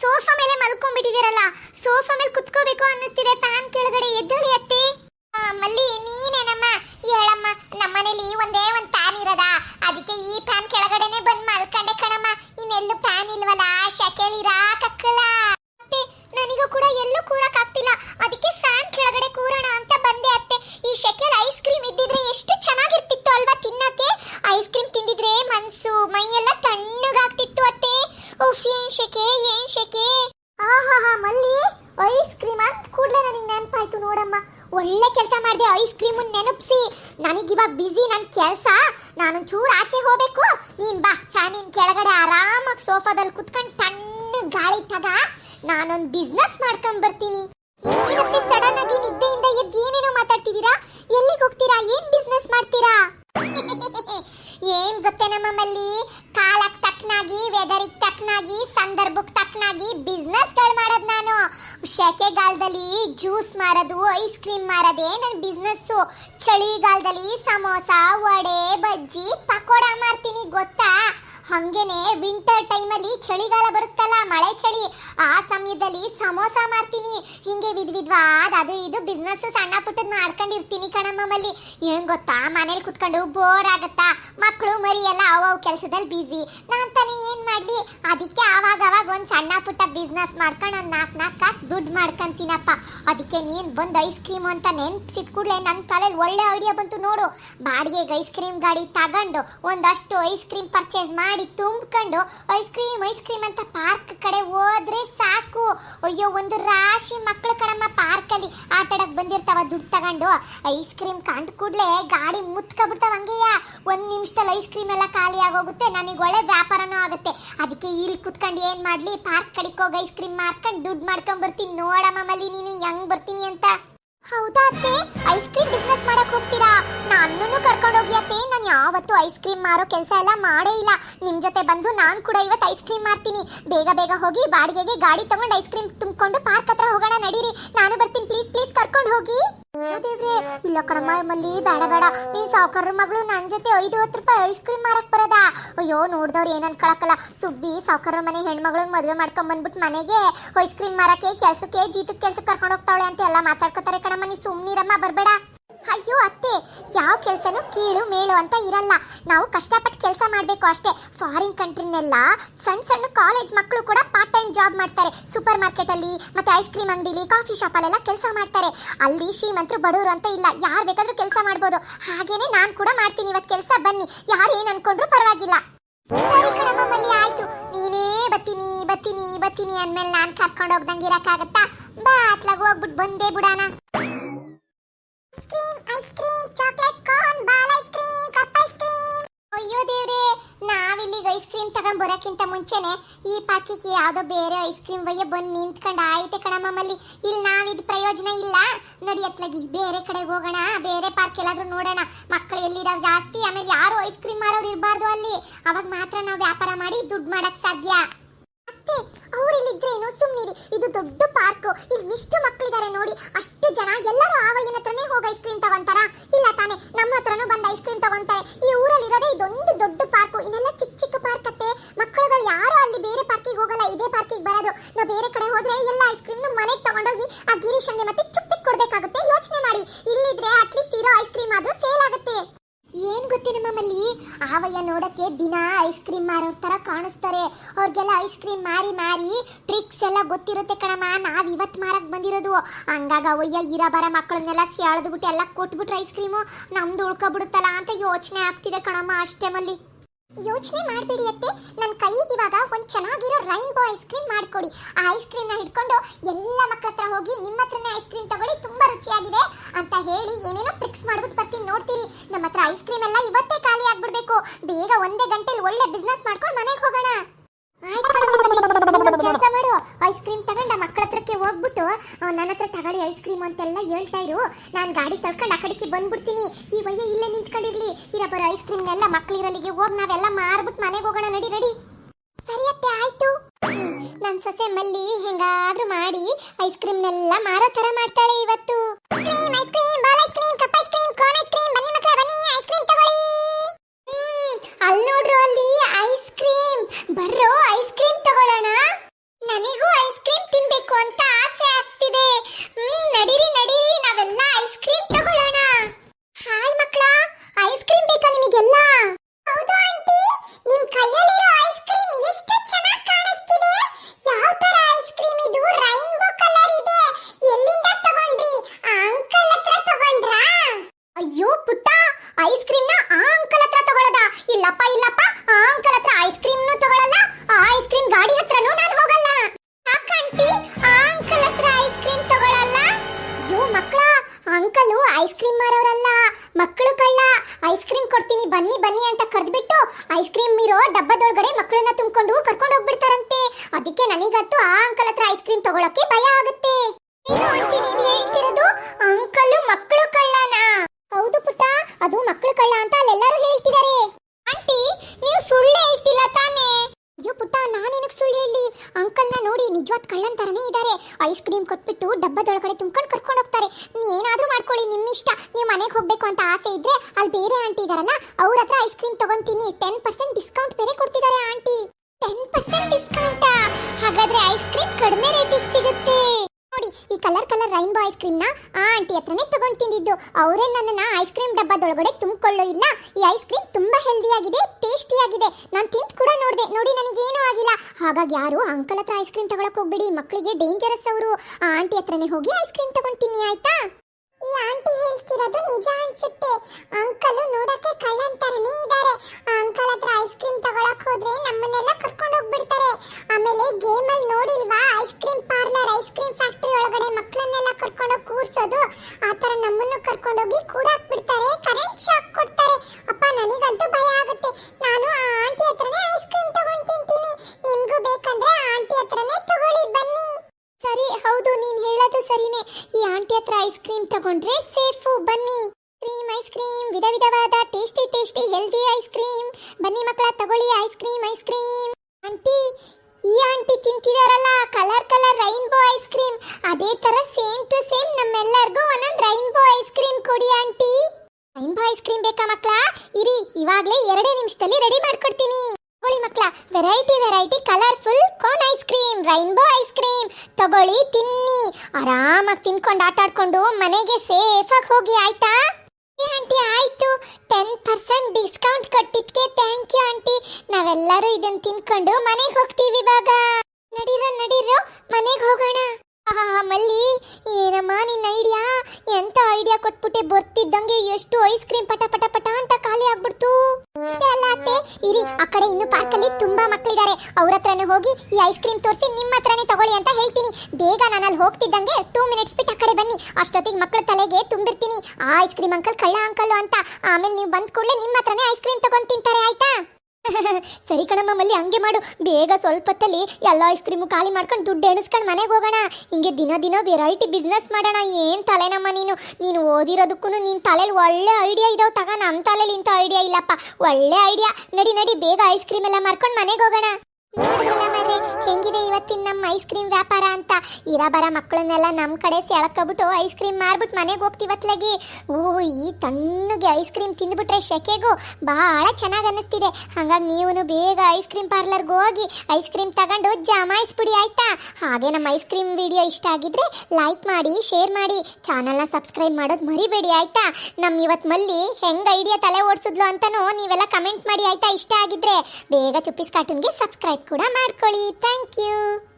Sofa ಮೇಲೆ ಮಲ್ಕೊಂಡ್ಬಿಟ್ಟಿದ್ದೀರಲ್ಲ sofa ಮೇಲೆ ಕುತ್ಕೋಬೇಕು ಅನ್ನಿಸ್ತಿದೆ. ಫ್ಯಾನ್ ಕೆಳಗಡೆ ಎದ್ದೇಳಿ ಅತ್ತಿ. ಆ, ಮಲ್ಲಿ ನೀನೇನಮ್ಮ ಹೇಳಮ್ಮ ನಮ್ಮನೇಲಿ ಒಂದೇ ಒಂದು ಫ್ಯಾನ್ ಇರದ? ಅದಕ್ಕೆ ಈ ಫ್ಯಾನ್ ಕೆಳಗಡೆನೆ ಬಂದು ಮಲ್ಕಂಡೆ ಕಣಮ್ಮ. ಇನ್ನೆಲ್ಲೂ ಇಲ್ವಲ್ಲ ಶಕೆಲಿರಾಕಕ್ಕಲ್ಲ ಅತ್ತೆ ನನಗೂ ಕೂಡ ಎಲ್ಲೂ ಕೂರಕ್ ಆಗ್ತಿಲ್ಲ ಅದಕ್ಕೆ ಫ್ಯಾನ್ ಕೆಳಗಡೆ ಕೂರೋಣ ಅಂತ ಬಂದೆ ಅತ್ತೆ ಈ ಶೆಕೆಲ್ ಐಸ್ ಕ್ರೀಮ್ ಇದ್ದಿದ್ರೆ ಎಷ್ಟು ಚೆನ್ನಾಗಿರ್ತಿತ್ತು ಅಲ್ವಾ ತಿನ್ನಕ್ಕೆ ಐಸ್ ಕ್ರೀಮ್ ತಿಂದಿದ್ರೆ ಮನ್ಸು ಮೈಯೆಲ್ಲ ತಣ್ಣಗಾಗ್ತಿತ್ತು ಅತ್ತೆ ಉಫ್ ಏನ್ ಶೆಕೆ ಏನ್ ಶೆಕೆ ಆಹಾಹಾ, ಮಲ್ಲಿ ಐಸ್ ಕ್ರೀಮ್ ಅಂತ ಕೂಡಲೇ ನನಗೆ ನೆನಪಾಯ್ತು ನೋಡಮ್ಮ. ಒಳ್ಳೆ ಕೆಲಸ ಮಾಡಿದೆ ಐಸ್ ಕ್ರೀಮ್ ನೆನಪಿಸಿ. ನನಗಿವಾಗ ಬಿಸಿ ನನ್ನ ಕೆಲಸ. ನಾನು ಚೂರು ಆಚೆ ಹೋಗ್ಬೇಕು. ನೀನು ಬಾ ಫ್ಯಾನಿನ ಕೆಳಗಡೆ ಆರಾಮಾಗಿ ಸೋಫಾದಲ್ಲಿ ಕುತ್ಕೊಂಡು ತಣ್ಣ ಗಾಳಿ ತಗ. ನಾನೊಂದು ಬಿಸ್ನೆಸ್ ಮಾಡ್ಕೊಂಡ್ ಬರ್ತೀನಿ. ಏನಂತೆ ಸಡನ್ ಆಗಿ ನಿದ್ದೆಯಿಂದ ಎದ್ದು ಏನೇನೋ ಮಾತಾಡ್ತಿದ್ದೀರಾ ಎಲ್ಲಿಗೆ ಹೋಗ್ತೀರಾ? ಏನು ಬಿಸ್ನೆಸ್ ಮಾಡ್ತೀರಾ? ಏನ್ ಗೊತ್ತೇ ನಮ್ಮ ಮಲ್ಲಿ? ಕಾಲಕ್ ತಕ್ಕನಾಗಿ ವೆದರಿಗೆ ತಕ್ಕನಾಗಿ ಸಂದರ್ಭಕ್ಕೆ ತಕ್ಕನಾಗಿ ಬಿಸ್ ಮಾಡೋದು ನಾನು ಸೆಕೆಗಾಲದಲ್ಲಿ ಜ್ಯೂಸ್ ಮಾರೋದು, ಐಸ್ ಕ್ರೀಮ್ ಮಾರೋದೇ ನನ್ನ ಬಿಸ್ನೆಸ್ಸು ಚಳಿಗಾಲದಲ್ಲಿ ಸಮೋಸ, ವಡೆ, ಬಜ್ಜಿ, ಪಕೋಡ ಮಾಡ್ತೀನಿ ಗೊತ್ತಾ? ಹಾಗೇನೆ ವಿಂಟರ್ ಟೈಮಲ್ಲಿ ಚಳಿಗಾಲ ಬರುತ್ತಲ್ಲ, ಮಳೆ ಚಳಿ, ಆ ಸಮಯದಲ್ಲಿ ಸಮೋಸ ಮಾಡ್ತೀನಿ ಹಿಂಗೆ ವಿಧ ವಿಧವಾದ ಅದು ಇದು ಬಿಸ್ನೆಸ್ ಸಣ್ಣ ಪುಟ್ಟದ್ ಮಾಡ್ಕೊಂಡಿರ್ತೀನಿ ಕಣಮ್ಮಲ್ಲಿ ಏನು ಗೊತ್ತಾ? ಮನೇಲಿ ಕುತ್ಕೊಂಡು ಬೋರ್ ಆಗತ್ತಾ? ಮಕ್ಕಳು ಮರಿ ಎಲ್ಲ ಅವ ಕೆಲಸದಲ್ಲಿ ಬ್ಯುಸಿ ನಾನು ತಾನೇ ಏನು ಮಾಡಲಿ? ಅದಕ್ಕೆ ಆವಾಗ ಒಂದು ಒಂದ್ ಸಣ್ಣ ಪುಟ್ಟ ಬಿಸ್ನೆಸ್ ಮಾಡ್ಕೊಂಡು ಒಂದು ನಾಲ್ಕು ನಾಲ್ಕು ಕಾಸು ದುಡ್ಡು ಮಾಡ್ಕೊಂತೀನಪ್ಪ. ಅದಕ್ಕೆ ನೀನು ಬಂದು ಐಸ್ ಕ್ರೀಮ್ ಅಂತ ನೆನ್ಪಿಸಿದ ಕೂಡಲೇ ನನ್ನ ತಲೆಯಲ್ಲಿ ಒಳ್ಳೆ ಐಡಿಯಾ ಬಂತು ನೋಡು. ಬಾಡಿಗೆಗೆ ಐಸ್ ಕ್ರೀಮ್ ಗಾಡಿ ತಗೊಂಡು, ಒಂದಷ್ಟು ಐಸ್ ಕ್ರೀಮ್ ಪರ್ಚೇಸ್ ಮಾಡಿ ತುಂಬ್ಕೊಂಡು ಐಸ್ ಕ್ರೀಮ್ ಐಸ್ ಕ್ರೀಮ್ ಅಂತ ಪಾರ್ಕ್ ಕಡೆ ಹೋದ್ರೆ ಸಾಕು. ಅಯ್ಯೋ, ಒಂದು ರಾಶಿ ಮಕ್ಕಳು ಕಣಮ್ಮ ಪಾರ್ಕಲ್ಲಿ ಆಟ ಆಡಕ್ ಬಂದಿರ್ತಾವ ದುಡ್ಡು ತಗೊಂಡು. ಐಸ್ ಕ್ರೀಮ್ ಕಂಡ ಕೂಡಲೇ ಗಾಡಿ ಮುತ್ಕೊಬಿಡ್ತಾವ ಹಂಗೆಯ? ಒಂದು ನಿಮಿಷದಲ್ಲಿ ಐಸ್ ಕ್ರೀಮ್ ಎಲ್ಲ ಖಾಲಿ ಆಗೋಗುತ್ತೆ, ನನಗೆ ಒಳ್ಳೆ ವ್ಯಾಪಾರನೂ ಆಗುತ್ತೆ. ಅದಕ್ಕೆ ಇಲ್ಲಿ ಕುತ್ಕೊಂಡು ಏನು ಮಾಡಲಿ? ಪಾರ್ಕ್ ಕಡೆಗೆ ಹೋಗಿ ಐಸ್ ಕ್ರೀಮ್ ಮಾರ್ಕೊಂಡು ದುಡ್ಡು ಮಾಡ್ಕೊಂಡ್ ಬರ್ತೀನಿ ನೋಡಮ್ಮ ನೀನು ಹೆಂಗ್ ಬರ್ತೀನಿ ಅಂತ. ಹೌದಾ ಅತ್ತೆ? ಐಸ್ ಕ್ರೀಮ್ ಬಿಸ್ನೆಸ್ ಮಾಡಕ್ ಹೋಗ್ತೀರಾ? ನನ್ನನ್ನು ಕರ್ಕೊಂಡು ಹೋಗಿ ಅತ್ತೆ. ನಾನು ಯಾವತ್ತೂ ಐಸ್ ಕ್ರೀಮ್ ಮಾರೋ ಕೆಲಸ ಎಲ್ಲ ಮಾಡೇ ಇಲ್ಲ. ನಿಮ್ ಜೊತೆ ಬಂದು ನಾನು ಕೂಡ ಇವತ್ತು ಐಸ್ ಕ್ರೀಮ್ ಮಾರ್ತೀನಿ. ಬೇಗ ಬೇಗ ಹೋಗಿ ಬಾಡಿಗೆಗೆ ಗಾಡಿ ತಗೊಂಡು ಐಸ್ ಕ್ರೀಮ್ ತುಂಬಿಕೊಂಡು ಪಾರ್ಕ್ ಹತ್ರ ಹೋಗೋಣ ನಡೀರಿ. ನಾನು ಬರ್ತೀನಿ. ಪ್ಲೀಸ್ ಪ್ಲೀಸ್ ಕರ್ಕೊಂಡು ಹೋಗಿ. ದೇವ್ರೆ, ಇಲ್ಲ ಕಣಮ್ಮ ಮಲ್ಲಿ ಬೇಡ ಬೇಡ. ನೀನ್ ಸಾವುಕಾರ ಮಗಳು ನನ್ ಜೊತೆ ಐದು ಹತ್ತು ರೂಪಾಯಿ ಐಸ್ ಕ್ರೀಮ್ ಮಾರಕ್ ಬರೋದಾ? ಅಯ್ಯೋ, ನೋಡ್ದವ್ರು ಏನ್ ಅನ್ಕೊಳಕಲ್ಲ ಸುಬ್ಬಿ ಸಾವುಕಾರ ಮನೆ ಹೆಣ್ಮಗಳನ್ನ ಮದುವೆ ಮಾಡ್ಕೊಂಡ್ ಬಂದ್ಬಿಟ್ಟು ಮನೆಗೆ ಐಸ್ ಕ್ರೀಮ್ ಮಾರಕ್ಕೆ, ಕೆಲ್ಸಕ್ಕೆ ಜೀತಕ್ಕೆ ಕೆಲ್ಸಕ್ಕೆ ಕರ್ಕೊಂಡು ಹೋಗ್ತಾವಳೆ ಅಂತ ಎಲ್ಲ ಮಾತಾಡ್ಕೊತಾರೆ ಕಣಮ್ಮ. ನೀ ಸುಮ್ನಿರಮ್ಮ, ಬರ್ಬೇಡ. ಅಯ್ಯೋ ಅತ್ತೆ, ಯಾವ ಕೆಲಸನೂ ಕೀಳು ಮೇಳು ಅಂತ ಇರಲ್ಲ. ನಾವು ಕಷ್ಟಪಟ್ಟು ಕೆಲಸ ಮಾಡಬೇಕು ಅಷ್ಟೇ. ಫಾರಿನ್ ಕಂಟ್ರಿನೆಲ್ಲ ಸಣ್ಣ ಸಣ್ಣ ಕಾಲೇಜ್ ಮಕ್ಕಳು ಕೂಡ ಪಾರ್ಟ್ ಟೈಮ್ ಜಾಬ್ ಮಾಡ್ತಾರೆ. ಸೂಪರ್ ಮಾರ್ಕೆಟಲ್ಲಿ ಮತ್ತೆ ಐಸ್ ಕ್ರೀಮ್ ಅಂಗಡಿಲಿ ಕಾಫಿ ಶಾಪಲ್ಲೆಲ್ಲ ಕೆಲಸ ಮಾಡ್ತಾರೆ. ಅಲ್ಲಿ ಶ್ರೀಮಂತರು ಬಡವರು ಅಂತ ಇಲ್ಲ. ಯಾರು ಬೇಕಾದರೂ ಕೆಲಸ ಮಾಡ್ಬೋದು. ಹಾಗೇನೆ ನಾನು ಕೂಡ ಮಾಡ್ತೀನಿ ಇವತ್ತು ಕೆಲಸ, ಬನ್ನಿ. ಯಾರು ಏನು ಅನ್ಕೊಂಡ್ರು ಪರವಾಗಿಲ್ಲ. ಆಯ್ತು. ನೀನೇ ಬತ್ತೀನಿ ಬತ್ತೀನಿ ಬತ್ತೀನಿ ಅಂದ್ಮೇಲೆ ನಾನು ಕರ್ಕೊಂಡು ಹೋಗ್ದಂಗೆ ಇರೋಕ್ಕಾಗತ್ತಾ? ಬಾ, ಅತ್ಲಾಗ ಹೋಗ್ಬಿಟ್ಟು ಬಂದೇ ಬಿಡಾನ ಕ್ರೀಮ್ ತಗೊಂಡ್ ಬರೋಕ್ಕಿಂತ ಮುಂಚೆನೆ ಈ ಪಾಕಿಗೆ ಯಾವುದೋ ಬೇರೆ ಐಸ್ ಕ್ರೀಮ್ ಬಂದು ನಿಂತ್ಕೊಂಡು ಆಯ್ತೆ ಕಣಮ್ಮ ಮಲ್ಲಿ ಇಲ್ಲಿ ನಾವಿದ ಪ್ರಯೋಜನ ಇಲ್ಲ. ನೋಡಿ ಅತ್ಲಾಗಿ, ಬೇರೆ ಕಡೆಗೆ ಹೋಗೋಣ, ಬೇರೆ ಪಾರ್ಕ್ ಎಲ್ಲಾದರೂ ನೋಡೋಣ. ಮಕ್ಕಳು ಎಲ್ಲಿರೋ ಜಾಸ್ತಿ, ಆಮೇಲೆ ಯಾರು ಐಸ್ ಕ್ರೀಮ್ ಮಾರೋರು ಇರಬಾರ್ದು ಅಲ್ಲಿ. ಅವಾಗ ಮಾತ್ರ ನಾವು ವ್ಯಾಪಾರ ಮಾಡಿ ದುಡ್ಡು ಮಾಡಕ್ ಸಾಧ್ಯ. ಅತ್ತೆ ಏನು? ಸುಮ್ಮನಿರಿ ಇದು ದೊಡ್ಡ ಪಾರ್ಕ್ ಇಲ್ಲಿ ಎಷ್ಟು ಮಕ್ಕಳಿದ್ದಾರೆ ನೋಡಿ. ಅಷ್ಟು ಜನ ಎಲ್ಲರೂ ಆವಯ್ಯನ ಹತ್ರನೇ ಹೋಗಿ ಐಸ್ ತಗೊಂತಾರ. ಇಲ್ಲ ತಾನೆ, ನಮ್ಮ ಹತ್ರನೂ ಆವಯ್ಯ ನೋಡಕ್ಕೆ ದಿನ ಐಸ್ ಕ್ರೀಮ್ ಮಾರೋರ್ ತರ ಕಾಣಿಸ್ತಾರೆ. ಅವ್ರಿಗೆಲ್ಲ ಐಸ್ ಕ್ರೀಮ್ ಮಾರಿ ಮಾರಿ ಟ್ರಿಕ್ಸ್ ಎಲ್ಲ ಗೊತ್ತಿರುತ್ತೆ ಕಣಮ್ಮ. ನಾವ್ ಇವತ್ ಮಾರಕ್ ಬಂದಿರೋದು. ಹಂಗಾಗ ಅವಯ್ಯ ಇರ ಬರ ಮಕ್ಕಳನ್ನೆಲ್ಲ ಸೆಳೆದ್ಬಿಟ್ಟು ಬಿಟ್ಟು ಎಲ್ಲ ಕೊಟ್ಬಿಟ್ರೆ ಐಸ್ ಕ್ರೀಮು ನಮ್ದು ಉಳ್ಕೊಬಿಡುತ್ತಲ್ಲ ಅಂತ ಯೋಚನೆ ಆಗ್ತಿದೆ ಕಣಮ್ಮ ಅಷ್ಟೇ ಮಲ್ಲಿ. ಯೋಚನೆ ಮಾಡಬೇಡಿ ಅತ್ತೆ. ನನ್ನ ಕೈಗೆ ಇವಾಗ ಒಂದು ಚೆನ್ನಾಗಿರೋ ರೈನ್ಬೋ ಐಸ್ ಕ್ರೀಮ್ ಮಾಡ್ಕೊಡಿ. ಆ ಐಸ್ ಕ್ರೀಮ್ನ ಹಿಡ್ಕೊಂಡು ಎಲ್ಲ ಮಕ್ಕಳ ಹತ್ರ ಹೋಗಿ ನಿಮ್ಮ ಹತ್ರನೇ ಐಸ್ ಕ್ರೀಮ್ ತಗೊಳ್ಳಿ, ತುಂಬಾ ರುಚಿಯಾಗಿದೆ ಅಂತ ಹೇಳಿ ಏನೇನೋ ಟ್ರಿಕ್ಸ್ ಮಾಡ್ಬಿಟ್ಟು ಬರ್ತೀನಿ ನೋಡ್ತೀರಿ ನಮ್ಮ ಹತ್ರ ಐಸ್ ಕ್ರೀಮ್ ಎಲ್ಲ ಇವತ್ತೇ ಖಾಲಿ ಆಗ್ಬಿಡ್ಬೇಕು. ಬೇಗ ಒಂದೇ ಗಂಟೆಲಿ ಒಳ್ಳೆ ಬಿಸ್ನೆಸ್ ಮಾಡ್ಕೊಂಡು ಮನೆಗೆ ಹೋಗೋಣ ಕೆಲಸ ಮಾಡು ಐಸ್ ಕ್ರೀಮ್ ತಗೊಂಡ ಮಕ್ಕಳ ಹತ್ರಕ್ಕೆ ಹೋಗ್ಬಿಟ್ಟು ನನ್ನ ಹತ್ರ ತಗೊಳ್ಳಿ ಐಸ್ ಕ್ರೀಮ್ ಅಂತೆಲ್ಲ ಹೇಳ್ತಾ ಇರು. ನಾನು ಗಾಡಿ ತಳ್ಕೊಂಡು ಆ ಕಡೆಗೆ ಬಂದ್ಬಿಡ್ತೀನಿ. ಈ ವಯ್ಯ ಇಲ್ಲೇ ನಿಂತ್ಕೊಂಡಿರ್ಲಿ. ಇರ ಬರೋ ಐಸ್ ಕ್ರೀಮ್ನೆಲ್ಲ ಮಕ್ಕಳಿರಲಿಗೆ ಹೋಗಿ ನಾವೆಲ್ಲ ಮಾರ್ಬಿಟ್ಟು ಮನೆಗೆ ಹೋಗೋಣ ನಡಿ ರೆಡಿ ಸರಿ ಅತ್ತೆ, ಆಯ್ತು. ನನ್ನ ಸೊಸೆ ಮಲ್ಲಿ ಹೆಂಗಾದ್ರೂ ಮಾಡಿ ಐಸ್ ಕ್ರೀಮ್ನೆಲ್ಲ ಮಾರೋ ತರ ಮಾಡ್ತಾಳೆ ಇವತ್ತು. ಐಸ್ ಕ್ರೀಮ್ ಮಾಡ್ತೀನಿ, ಬನ್ನಿ ಬನ್ನಿ ಅಂತ ಕರೆದ್ಬಿಟ್ಟು ಐಸ್ ಕ್ರೀಮ್ ಇರೋ ಡಬ್ಬದೊಳಗಡೆ ಮಕ್ಕಳನ್ನ ತುಂಬಿಕೊಂಡು ಕರ್ಕೊಂಡು ಹೋಗ್ಬಿಡ್ತಾರಂತೆ. ಅದಕ್ಕೆ ನನಗಂತೂ ಆ ಅಂಕಲ್ ಹತ್ರ ಐಸ್ ಕ್ರೀಮ್ ತಗೊಳಕ್ಕೆ ಭಯ ಆಗುತ್ತೆ. ಏನು ಆಂಟಿ ನೀನ್ ಹೇಳ್ತಿರೋದು ಅಂಕಲ್ ಮಕ್ಕಳು ಕಳ್ಳನ? ಹೌದು ಪುಟ್ಟ, ಅದು ಮಕ್ಕಳು ಕಳ್ಳ ಅಂತ ಅಲ್ಲೆಲ್ಲರೂ ಹೇಳ್ತಿದ್ದಾರೆ ಆಂಟಿ, ನೀವು ಸುಳ್ಳು ಹೇಳ್ತಿಲ್ಲ ತಾನೇ? ಅಯ್ಯೋ ಪುಟ್ಟ ನಾನೇನಕ್ಕೆ ಸುಳ್ಳು ಹೇಳಿ. ಅಂಕಲ್ನ ನೋಡಿ ನಿಜವಾದ ಕಳ್ಳನ್ ತರನೇ ಇದ್ದಾರೆ ಐಸ್ ಕ್ರೀಮ್ ಕೊಟ್ಬಿಟ್ಟು ಡಬ್ಬದೊಳಗಡೆ ತುಂಬ ಇದಾರಲ್ಲ ಅವ್ರ ಹತ್ರ ಐಸ್ ಕ್ರೀಮ್ ತಗೊಂತೀನಿ. ಟೆನ್ ಪರ್ಸೆಂಟ್ ಡಿಸ್ಕೌಂಟ್ ಬೇರೆ ಕೊಡ್ತಿದ್ದಾರೆ ಆಂಟಿ. ಟೆನ್ ಪರ್ಸೆಂಟ್ ಡಿಸ್ಕೌಂಟ್ ಹಾಗಾದ್ರೆ ಐಸ್ ಕ್ರೀಮ್ ಕಡಿಮೆ ರೇಟಿಗೆ ಸಿಗುತ್ತೆ. ನೋಡಿ, ಈ ಕಲರ್ ಕಲರ್ ರೈನ್ಬೋ ಐಸ್ ಕ್ರೀಮ್ನ ಆಂಟಿ ಹತ್ರನೇ ತಗೊಂಡ್ ತಿಂದಿದ್ದು ಅವರೇ ನನ್ನ ಐಸ್ ಕ್ರೀಮ್ ಡಬ್ಬದೊಳಗಡೆ ತುಂಬಿಕೊಳ್ಳೋ ಇಲ್ಲ. ಈ ಐಸ್ ಕ್ರೀಮ್ ತುಂಬಾ ಹೆಲ್ದಿ ಆಗಿದೆ ಟೇಸ್ಟಿ ಆಗಿದೆ. ನಾನು ತಿಂದು ಕೂಡ ನೋಡಿದೆ. ನೋಡಿ, ನನಗೇನೂ ಆಗಿಲ್ಲ. ಹಾಗಾಗಿ ಯಾರು ಅಂಕಲ್ ಹತ್ರ ಐಸ್ ಕ್ರೀಮ್ ತಗೊಳಕ್ ಹೋಗ್ಬೇಡಿ. ಮಕ್ಕಳಿಗೆ ಡೇಂಜರಸ್ ಅವರು. ಆಂಟಿ ಹತ್ರನೇ ಹೋಗಿ ಐಸ್ ಕ್ರೀಮ್ ತಗೊಂಡ್ ತಿನ್ನಿ ಆಯ್ತಾ? ಈ ಆಂಟಿ ಹೇಳ್ತಿರೋದು ನಿಜ ಅನ್ಸುತ್ತೆ. ಅಂಕಲ್ ನೋಡಕ್ಕೆ ಕಳ್ಳನ್ ತರನೇ ಇದ್ದಾರೆ ಅಂಕಲ್ ಹತ್ರ ಐಸ್ ಕ್ರೀಮ್ ತಗೊಳಕ್ ಹೋದ್ರೆ ನಮ್ಮನ್ನೆಲ್ಲ ಕರ್ಕೊಂಡು ಹೋಗ್ಬಿಡ್ತಾರೆ. ಆಮೇಲೆ ಗೇಮ್ ಅಲ್ಲಿ ನೋಡಿಲ್ವಾ? ನೀನ್ ಹೇಳೋದು ಸರಿನೇ. ಈ ಆಂಟಿ ಹತ್ರ ಐಸ್ ಕ್ರೀಮ್ ತಗೊಂಡ್ರೆ ಸೇಫು, ಬನ್ನಿ. ಕ್ರೀಮ್ ಐಸ್ ಕ್ರೀಮ್ ವಿಧ ವಿಧವಾದ tasty tasty healthy ice cream ಬನ್ನಿ ಮಕ್ಕಳ, ತಗೊಳ್ಳಿ ice cream ice cream aunty, ಈ aunty ತಿಂತಿದಾರಲ್ಲ colour colour rainbow ice cream ಅದೇ ತರ ಸೇಮ್ ಟು ಸೇಮ್ ನಮ್ಮೆಲ್ಲರಿಗೂ ಒಂದೊಂದು ರೈನ್ಬೋ ಐಸ್ ಕ್ರೀಮ್ ಕೊಡಿ ಆಂಟಿ. ರೈನ್ಬೋ ಐಸ್ ಕ್ರೀಮ್ ಬೇಕಾ ಮಕ್ಕಳ? ಇರಿ, ಇವಾಗಲೇ ಎರಡೇ ನಿಮಿಷದಲ್ಲಿ ರೆಡಿ ಮಾಡ್ಕೊಡ್ತೀನಿ. ತಗೊಳ್ಳಿ ಮಕ್ಕಳ variety variety colourful cone ice cream rainbow ice cream ತಗೊಳ್ಳಿ, ತಿನ್ನಿ. ಆರಾಮಾಗಿ ತಿನ್ಕೊಂಡು ಆಟ ಆಡ್ಕೊಂಡು ಮನೆಗೆ ಸೇಫ್ ಆಗಿ ಹೋಗಿ, ಆಯ್ತಾ? ಆಂಟಿ, ಆಯ್ತು. ಟೆನ್ ಪರ್ಸೆಂಟ್ ಡಿಸ್ಕೌಂಟ್ ಕೊಟ್ಟಿದ್ಕೆ ಥ್ಯಾಂಕ್ ಯು ಆಂಟಿ. ನಾವೆಲ್ಲರೂ ಇದನ್ನ ತಿನ್ಕೊಂಡು ಮನೆಗೆ ಹೋಗ್ತೀವಿ ಇವಾಗ. ನಡೀರೋ ನಡೀರೋ, ಮನೆಗೆ ಹೋಗೋಣ. ಮಲ್ಲಿ, ಏನಮ್ಮ ನಿನ್ನ ಐಡಿಯಾ ಎಂತ ಐಡಿಯಾ ಕೊಟ್ಬಿಟ್ಟೆ ಬರ್ತಿದ್ದಂಗೆ ಎಷ್ಟು ಐಸ್ ಕ್ರೀಮ್ ಪಟ ಪಟ ಪಟ ಅಂತ ಖಾಲಿ ಆಗ್ಬಿಡ್ತು ಅಷ್ಟೇ ಅಲ್ಲ ಅತ್ತೆ ಇರಿ ಆ ಕಡೆ ಇನ್ನು ಪಾರ್ಕ್ ಅಲ್ಲಿ ತುಂಬಾ ಮಕ್ಕಳಿದ್ದಾರೆ ಅವ್ರ ಹತ್ರನೇ ಹೋಗಿ ಈ ಐಸ್ ಕ್ರೀಮ್ ತೋರಿಸಿ ನಿಮ್ಮ ಹತ್ರನೇ ತಗೊಳ್ಳಿ ಅಂತ ಹೇಳ್ತೀನಿ. ಬೇಗ ನಾನು ಅಲ್ಲಿ ಹೋಗ್ತಿದ್ದಂಗೆ ಟೂ ಮಿನಿಟ್ಸ್ ಬಿಟ್ಟು ಆ ಕಡೆ ಬನ್ನಿ. ಅಷ್ಟೊತ್ತಿಗೆ ಮಕ್ಕಳ ತಲೆಗೆ ತುಂಬಿರ್ತೀನಿ. ಆ ಐಸ್ ಕ್ರೀಮ್ ಅಂಕಲ್ ಕಳ್ಳ ಅಂಕಲ್ ಅಂತ. ಆಮೇಲೆ ನೀವು ಬಂದ ಕೂಡಲೇ ನಿಮ್ಮ ಹತ್ರನೇ ಐಸ್ ಕ್ರೀಮ್ ತಗೊಂಡ್ ತಿಂತಾರೆ, ಆಯ್ತಾ? ಸರಿ ಕಣಮ್ಮ, ಮಲ್ಲಿ, ಹಂಗೆ ಮಾಡು. ಬೇಗ ಸ್ವಲ್ಪ ಹೊತ್ತಲ್ಲಿ ಎಲ್ಲ ಐಸ್ ಕ್ರೀಮು ಖಾಲಿ ಮಾಡ್ಕೊಂಡು ದುಡ್ಡು ಎಣಿಸ್ಕೊಂಡು ಮನೆಗೆ ಹೋಗೋಣ. ಹಿಂಗೆ ದಿನ ದಿನ ವೆರೈಟಿ ಬಿಸ್ನೆಸ್ ಮಾಡೋಣ. ಏನು ತಲೆನಮ್ಮ ನೀನು? ನೀನು ಓದಿರೋದಕ್ಕೂ ನಿನ್ನ ತಲೆಯಲ್ಲಿ ಒಳ್ಳೆ ಐಡಿಯಾ ಇದಾವೆ ತಗ. ನಮ್ಮ ತಲೆಯಲ್ಲಿ ಇಂಥ ಐಡಿಯಾ ಇಲ್ಲಪ್ಪ. ಒಳ್ಳೆ ಐಡಿಯಾ ನಡಿ ನಡಿ, ಬೇಗ ಐಸ್ ಕ್ರೀಮ್ ಎಲ್ಲ ಮಾರ್ಕೊಂಡು ಮನೆಗೆ ಹೋಗೋಣ. ನೋಡಿದ್ರಲ್ಲ ಹೆಂಗಿದೆ ಇವತ್ತಿನ ನಮ್ಮ ಐಸ್ ಕ್ರೀಮ್ ವ್ಯಾಪಾರ ಅಂತ? ಇರ ಬರ ಮಕ್ಕಳನ್ನೆಲ್ಲ ನಮ್ಮ ಕಡೆ ಸೆಳಕಬಿಟ್ಟು ಐಸ್ ಕ್ರೀಮ್ ಮಾರ್ಬಿಟ್ಟು ಮನೆಗೆ ಹೋಗ್ತಿವತ್ಲಾಗಿ ಓ ಈ ತಣ್ಣಗೆ ಐಸ್ ಕ್ರೀಮ್ ತಿಂದ್ಬಿಟ್ರೆ ಶೆಕೆಗೂ ಭಾಳ ಚೆನ್ನಾಗಿ ಅನ್ನಿಸ್ತಿದೆ. ಹಾಗಾಗಿ ನೀವು ಬೇಗ ಐಸ್ ಕ್ರೀಮ್ ಪಾರ್ಲರ್ಗೆ ಹೋಗಿ ಐಸ್ ಕ್ರೀಮ್ ತಗೊಂಡು ಜಮಾಯಿಸ್ಬಿಡಿ ಆಯ್ತಾ? ಹಾಗೆ ನಮ್ಮ ಐಸ್ ಕ್ರೀಮ್ ವಿಡಿಯೋ ಇಷ್ಟ ಆಗಿದ್ರೆ ಲೈಕ್ ಮಾಡಿ ಶೇರ್ ಮಾಡಿ. ಚಾನಲ್ನ ಸಬ್ಸ್ಕ್ರೈಬ್ ಮಾಡೋದು ಮರಿಬೇಡಿ ಆಯ್ತಾ? ನಮ್ಮ ಇವತ್ತು ಮಲ್ಲಿ ಹೆಂಗ್ ಐಡಿಯಾ ತಲೆ ಓಡಿಸಿದ್ಲು ಅಂತಲೂ ನೀವೆಲ್ಲ ಕಮೆಂಟ್ ಮಾಡಿ ಆಯ್ತಾ? ಇಷ್ಟ ಆಗಿದ್ರೆ ಬೇಗ ಚುಪ್ಪಿಸ್ ಕಾರ್ಟೂನ್ಗೆ ಸಬ್ಸ್ಕ್ರೈಬ್ ಕೂಡ ಮಾಡ್ಕೊಳ್ಳಿ. Thank you